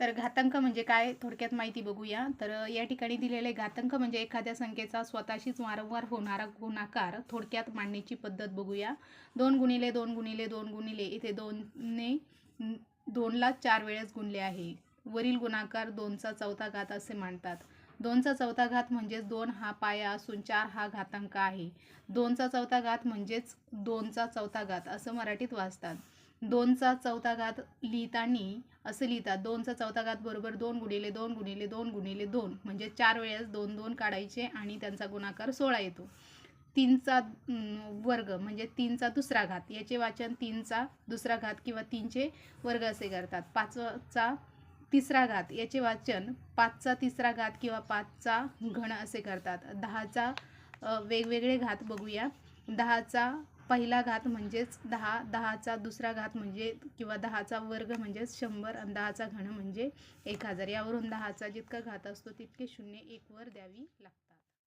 तर घातांक म्हणजे काय? थोडक्यात माहिती बघूया. तर या ठिकाणी दिलेले घातांक म्हणजे एखाद्या संख्येचा स्वतःशीच वारंवार होणारा गुणाकार थोडक्यात मांडण्याची पद्धत बघूया. दोन गुणिले दोन गुणिले दोन गुणिले इथे दोनने दोनला चार वेळेस गुणले आहे. वरील गुणाकार दोनचा चौथा घात असे मांडतात. दोनचा चौथा घात म्हणजेच दोन हा पाया असून चार हा घातांक आहे. दोनचा चौथा घात म्हणजेच दोनचा चौथा घात असं मराठीत वाचतात. दोनचा चौथा घात लिहिताना असं लिहितात. दोनचा चौथा घात बरोबर दोन गुणिले दोन गुणिले दोन गुणिले दोन. म्हणजे चार वेळेस दोन दोन काढायचे आणि त्यांचा गुणाकार सोळा येतो. तीनचा वर्ग म्हणजे तीनचा दुसरा घात. याचे वाचन तीनचा दुसरा घात किंवा तीनचे वर्ग असे करतात. पाचचा तिसरा घात. याचे वाचन पाचचा तिसरा घात किंवा पाचचा घण असे करतात. दहाचा वेगवेगळे घात बघूया. दहाचा पहिला घात म्हणजेच दहा दहाचा दुसरा घात म्हणजे किंवा दहाचा वर्ग म्हणजेच शंभर आणि दहाचा घन म्हणजे एक हजार. यावरून दहाचा जितका घात असतो तितके शून्य एक वर द्यावी लागतात.